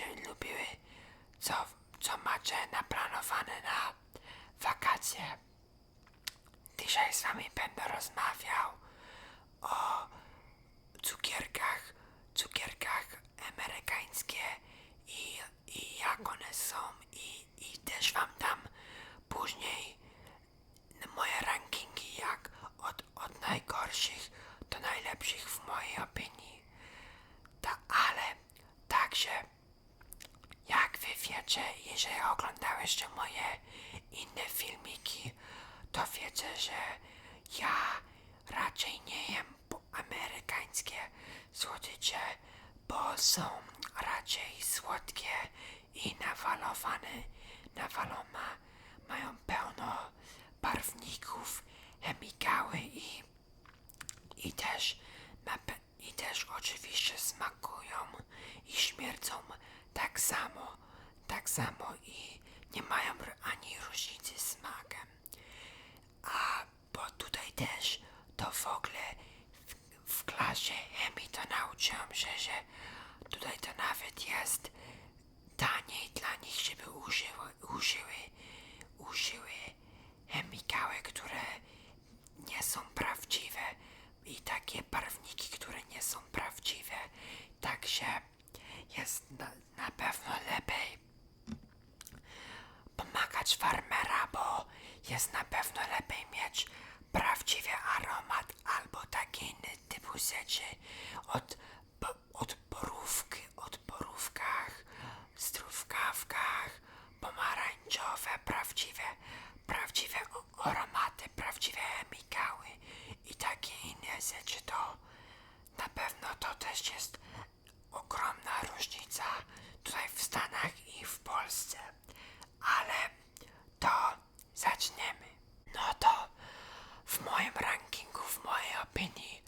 że będziecie lubiły co, co macie naplanowane na wakacje. Dzisiaj z wami będę rozmawiał o cukierkach, cukierkach amerykańskie i, i jak one są i, i też wam dam później moje rankingi jak od, od najgorszych do najlepszych w mojej opinii. Ta, ale także jak wy wiecie, jeżeli oglądałyście moje inne filmiki, to wiecie, że ja raczej nie jem po- amerykańskie słodycze, bo są raczej słodkie i nawalowane, nawalone, mają pełno barwników, chemikały i i też, na pe- i też oczywiście smakują i śmierdzą tak samo, tak samo i nie mają ani różnicy smakiem. A bo tutaj też to w ogóle w, w klasie chemii to nauczyłam się, że tutaj to nawet jest taniej dla nich, żeby użyły, użyły chemikały, które nie są prawdziwe i takie barwniki, które nie są prawdziwe. Także jest na, na pewno lepiej pomagać farmera, bo jest na pewno lepiej mieć prawdziwy aromat albo takie inne typu rzeczy od, bo- od borówki, od borówkach, strówkawkach, pomarańczowe, prawdziwe, prawdziwe o- aromaty, prawdziwe chemikały i takie inne rzeczy, to na pewno to jest ogromna różnica tutaj w Stanach i w Polsce. Ale to zaczniemy. No to w moim rankingu, w mojej opinii,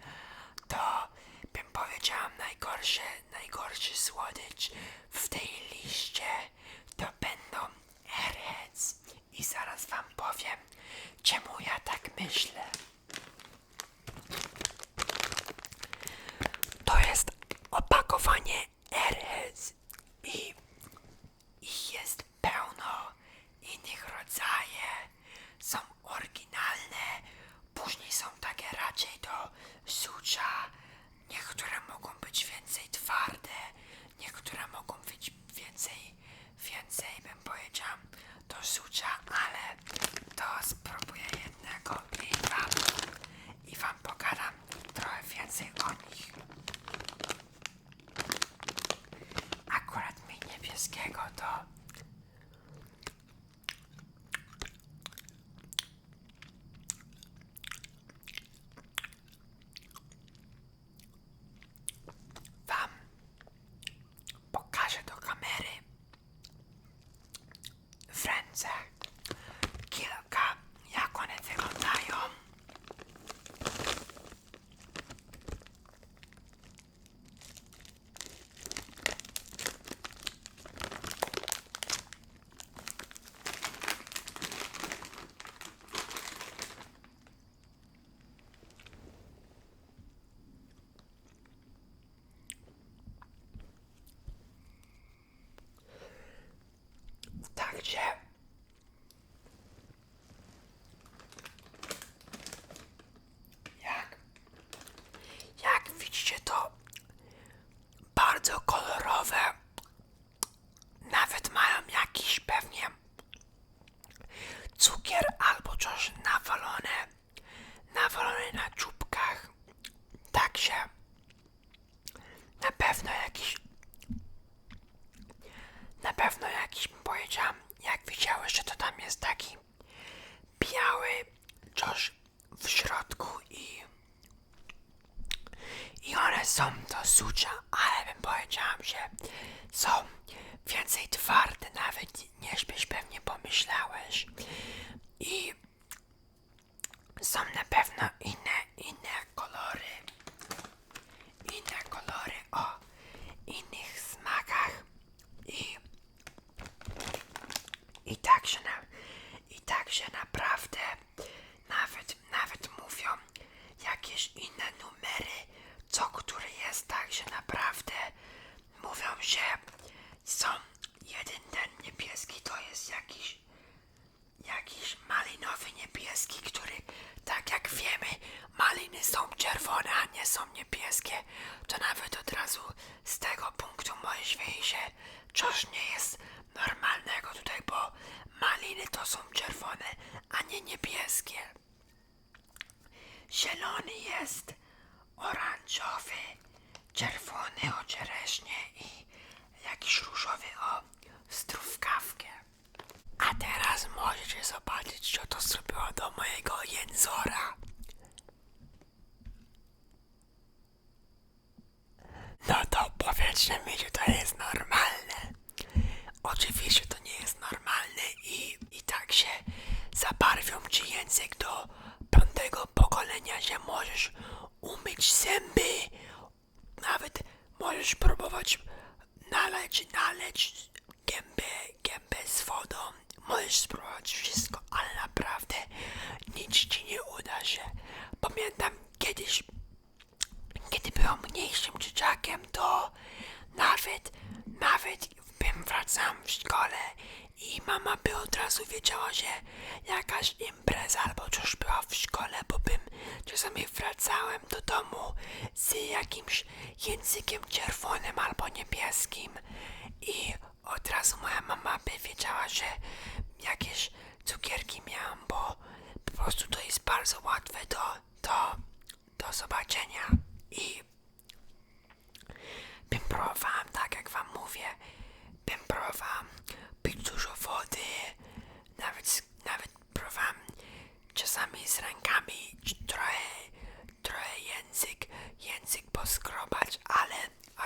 to bym powiedział najgorszy, najgorszy słodycz w tej liście to będą Airheads. I zaraz wam powiem, czemu ja tak myślę. Na pewno jakiś na pewno jakiś bym powiedział, jak widziałeś, że to tam jest taki biały coś w środku i i one są do sucia, ale bym powiedział, że są więcej twarde nawet niż byś pewnie pomyślałeś. I są na pewno inne, inne kolory. Inne kolory o innych smakach i i także na, i także naprawdę nawet nawet mówią jakieś inne numery co który jest także naprawdę że są jeden ten niebieski, to jest jakiś jakiś malinowy niebieski, który tak jak wiemy, maliny są czerwone, a nie są niebieskie. To nawet od razu z tego punktu możesz wiedzieć, że coś nie jest normalnego tutaj, bo maliny to są czerwone, niebieskie. Zielony jest oranżowy, czerwony o czereśnie i jakiś różowy o strówkawkę. A teraz możecie zobaczyć, co to zrobiło do mojego jęzora. No to powiedzcie mi, czy to jest normalne. Oczywiście to nie jest normalne i, i tak się zabarwią ci język do piątego pokolenia, że możesz umyć zęby, nawet możesz próbować naleć, naleć gębę, gębę z wodą. Możesz spróbować wszystko, ale naprawdę nic ci nie uda się. Pamiętam kiedyś, kiedy byłem mniejszym dzieciakiem, to nawet, nawet bym wracał w szkole i mama by od razu wiedziała, że jakaś impreza albo coś była w szkole, bo bym czasami wracałem do domu z jakimś językiem czerwonym albo niebieskim. I od razu moja mama by wiedziała, że jakieś cukierki miałam, bo po prostu to jest bardzo łatwe do, do, do zobaczenia. I bym próbowałam, tak jak wam mówię, bym próbowałam pić dużo wody, nawet, nawet próbowałam czasami z rękami trochę, trochę język, język poskrobać, ale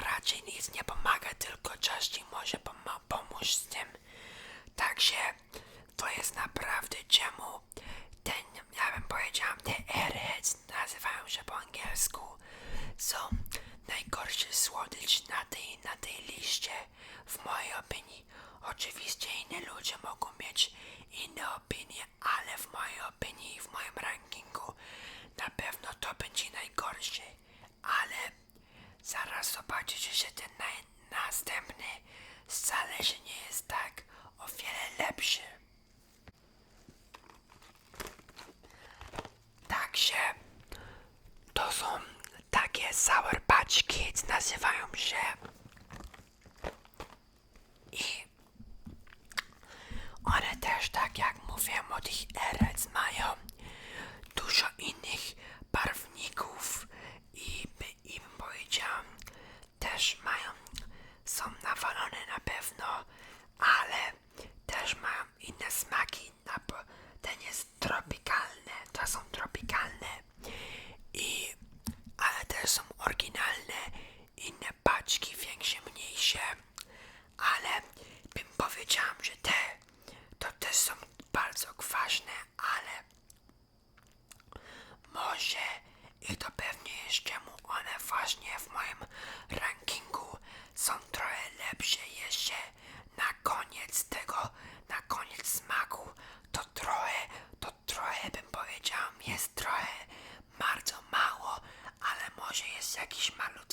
raczej nie pomaga, tylko czas ci może poma- pomóc z tym. Także to jest naprawdę czemu ten, ja bym powiedział, te airheads nazywają się po angielsku. Są najgorszy słodycz na tej, na tej liście, w mojej opinii. Oczywiście inni ludzie mogą mieć inne opinie, ale w mojej opinii, w moim rankingu na pewno to będzie najgorszy. Ale zaraz zobaczycie, że ten naj, następny wcale że nie jest tak o wiele lepszy. Także to są takie sour patch kids, nazywają się i one też tak jak mówiłem o tych erec mają dużo innych barwników i, by- i bym powiedział też mają są nawalone na pewno ale też mają inne smaki na, po- ten jest tropikalne to są tropikalne i ale też są oryginalne inne paczki większe, mniejsze ale bym powiedział, że te to też są bardzo kwaśne, ale może i to pewnie jest czemu one właśnie w moim rankingu są trochę lepsze jeszcze na koniec tego, na koniec smaku. To trochę, to trochę bym powiedział jest trochę bardzo mało, ale może jest jakiś malutki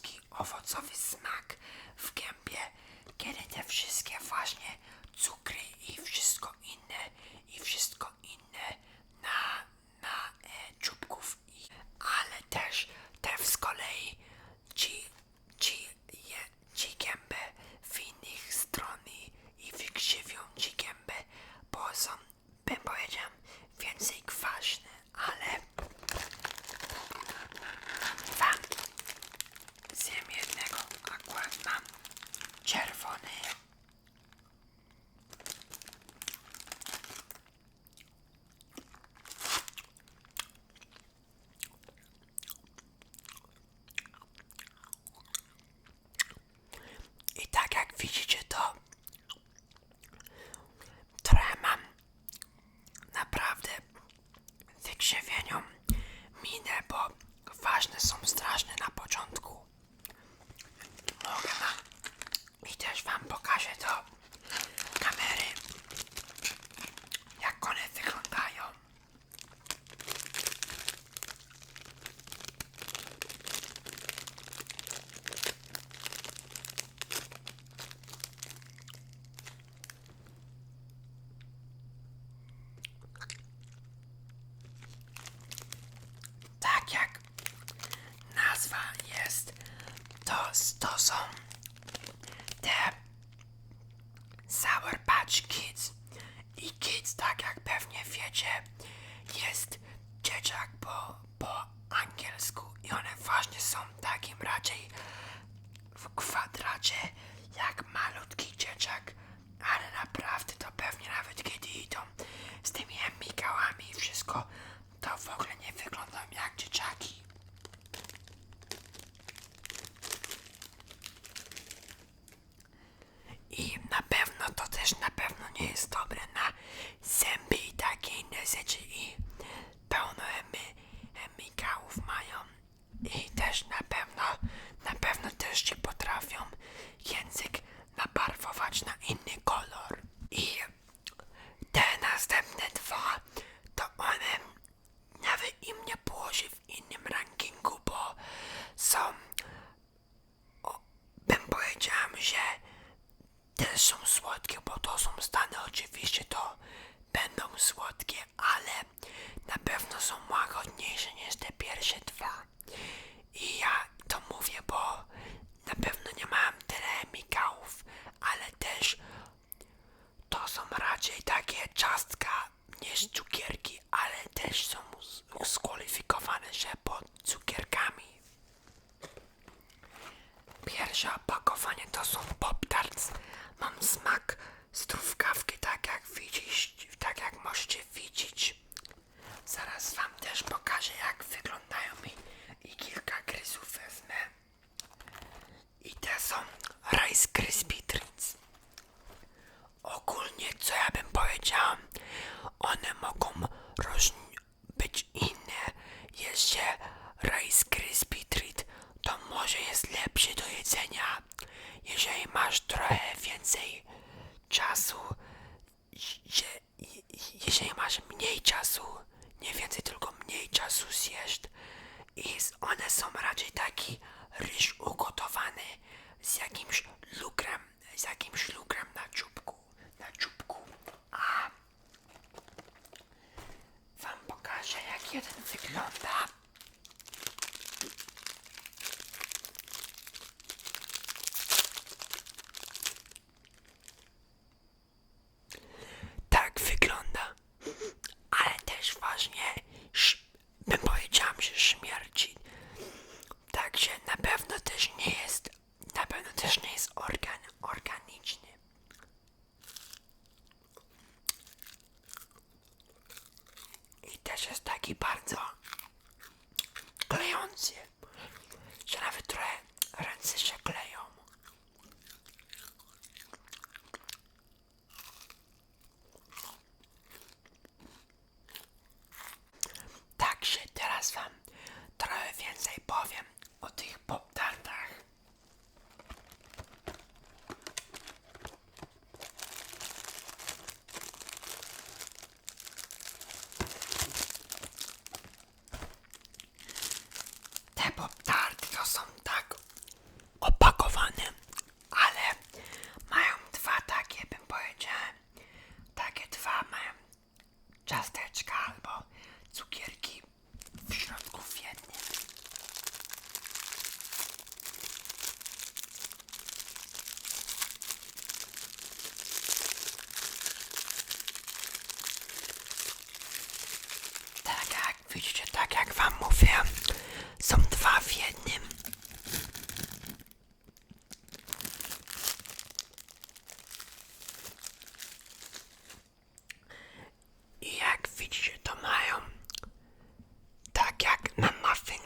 świecie jest dzieciak po, po angielsku i one właśnie są takim raczej w kwadracie jak malutki dzieciak, ale naprawdę to pewnie nawet kiedy idą z tymi emikałami i wszystko, to w ogóle nie wyglądają jak dzieciaki. I na pewno to też na pewno nie jest dobre na zęby i takie inne rzeczy i pełno chemikałów mają. I co ja bym powiedział one mogą być inne. Jest się Rice Krispie Treat, to może jest lepszy do jedzenia. Jeżeli masz trochę więcej czasu, je, jeżeli masz mniej czasu, nie więcej, tylko mniej czasu zjesz i one są raczej taki ryż ugotowany z jakimś lukrem, z jakimś lukrem na czubku. Ah.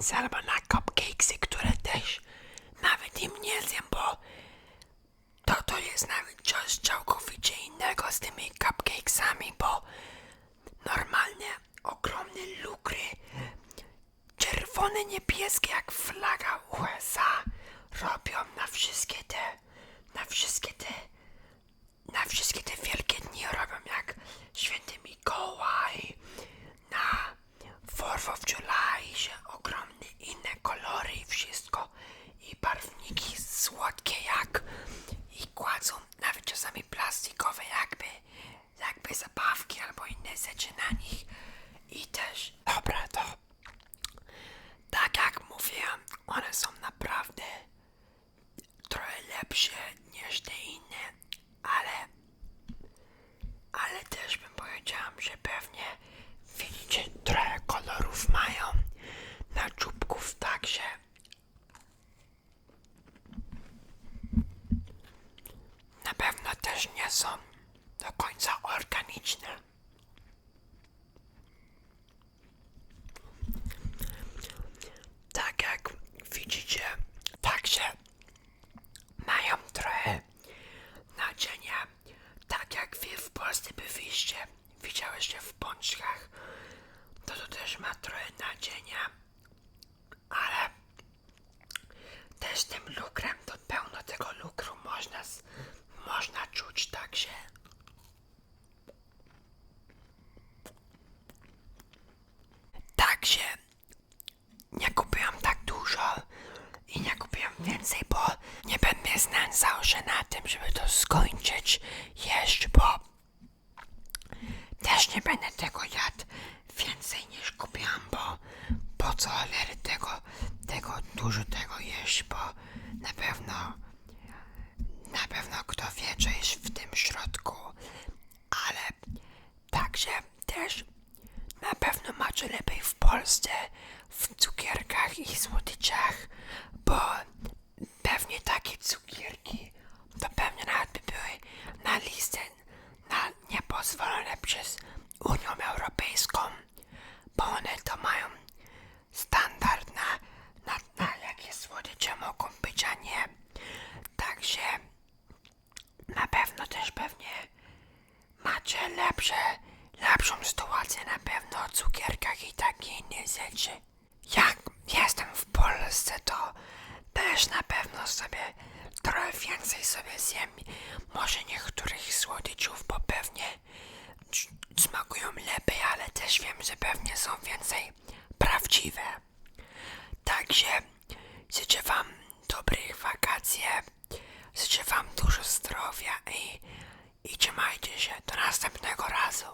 sad about not. lepsze, lepszą sytuację na pewno o cukierkach i takie inne rzeczy. Jak jestem w Polsce, to też na pewno sobie trochę więcej sobie zjem. Może niektórych słodyczów, bo pewnie smakują lepiej, ale też wiem, że pewnie są więcej prawdziwe. Także życzę Wam dobrych wakacji, życzę Wam dużo zdrowia i i trzymajcie się do następnego razu.